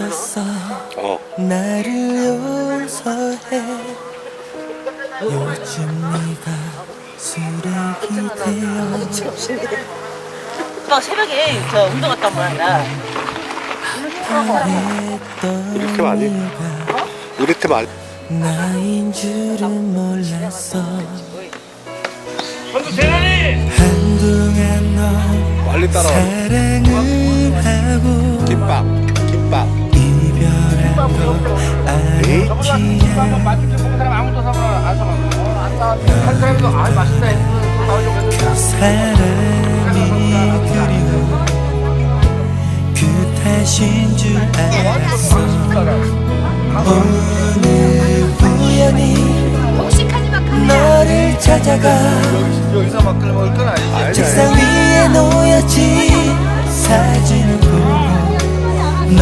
왔었어 어. 나를 용서해 요즘 네가 쓰레기 되어 나 새벽에 저 운동 갔다 온 거야. 했던 팀 아니? 이유가 우리 팀 알. 나인 줄은 몰랐어 한동안 너 빨리 따라와. 사랑을 하고 김밥. 김밥. 그 사람이 그리워 그 탓인 줄 알았어 오늘 우연히 너를 찾아가 책상. 위에 놓였지 사진을 보고 너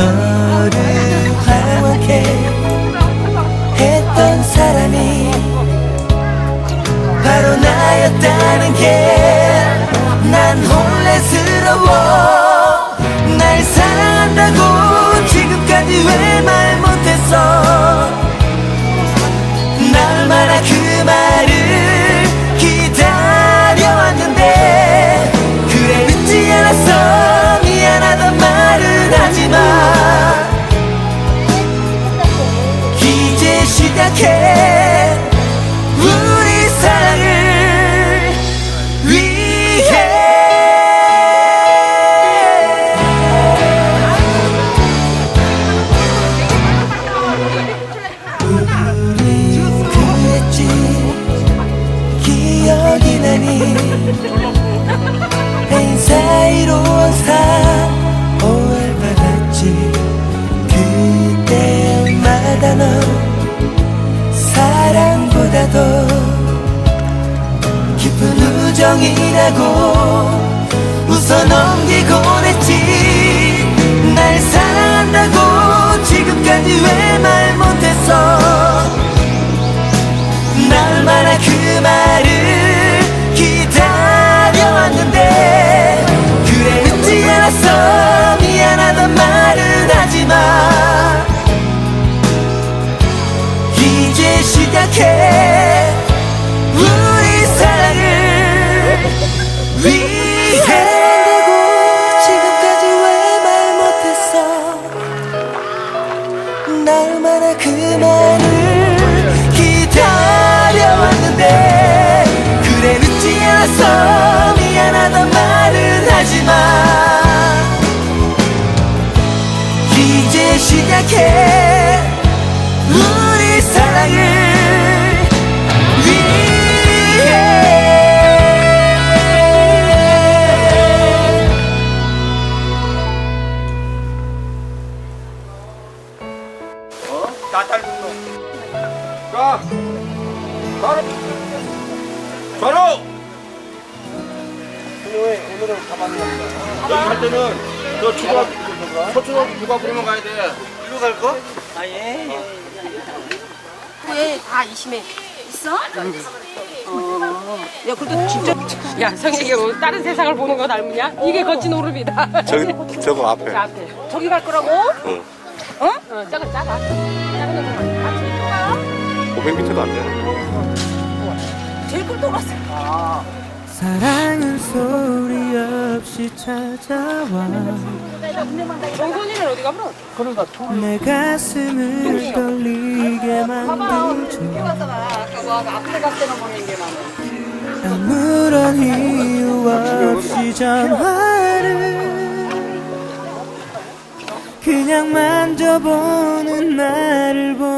기억이 나니 애인 사이로 항상 오해받았지? 그때마다 넌 사랑보다도 깊은 우정이라고 웃어 넘기곤 했지. 날 사랑한다고 지금까지 왜 말 못했어? 날마다 그 말을 자, 바로. 바로. 오늘은 가방이 여기 할 때는 저 초등학교, 초등학교 누가 부르면 가야 돼. 일로 갈 거? 왜다 이심해 있어? 야, 그래도 진짜. 야, 성혁이 뭐 다른 세상을 보는 거 닮으냐? 이게 거친 오름이다. 저기, 저거 앞에. 저 앞에. 저기 갈 거라고? 응. 어? 어, 작아. 가. 500m도 안 돼. 제일 큰 돌았어. 사랑은 소리 없이 찾아와. 정선이는 어디 가버려? 내 가슴을 떨리게 만들죠. 아무런 이유 없이 전화를 그냥 만져보는 나를 보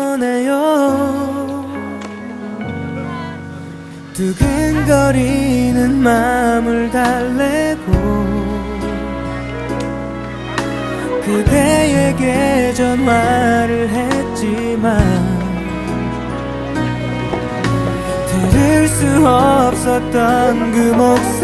두근거리는 마음을 달래고 그대에게 전화를 했지만 들을 수 없었던 그 목소리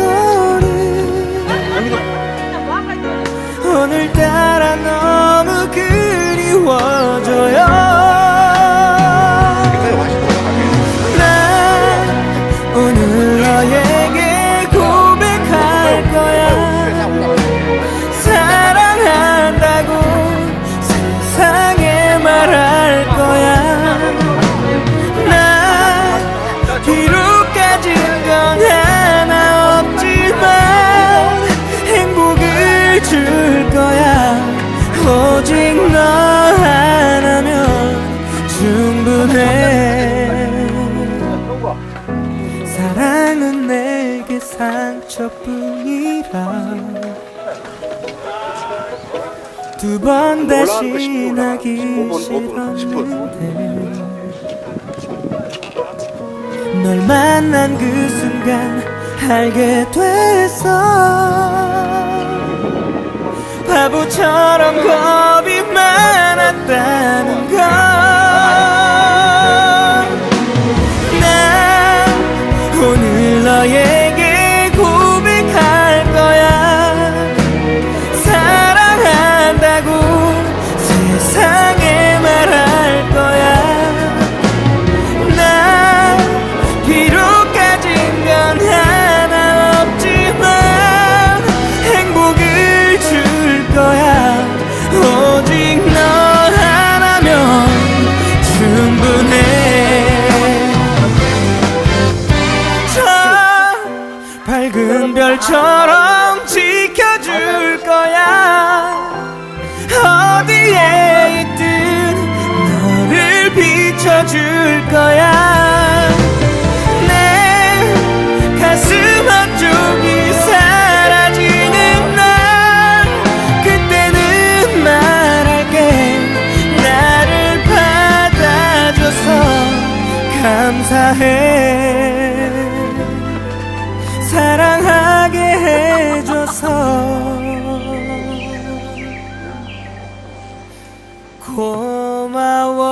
두번 다시 올라가는 거 10분 나기 15분 5분 10분 싫었는데 널 만난 그 순간 알게 됐어. 바보처럼 겁이 많았다는 별처럼 지켜줄 거야. 어디에 있든 너를 비춰줄 거야 하게 해줘서 고마워.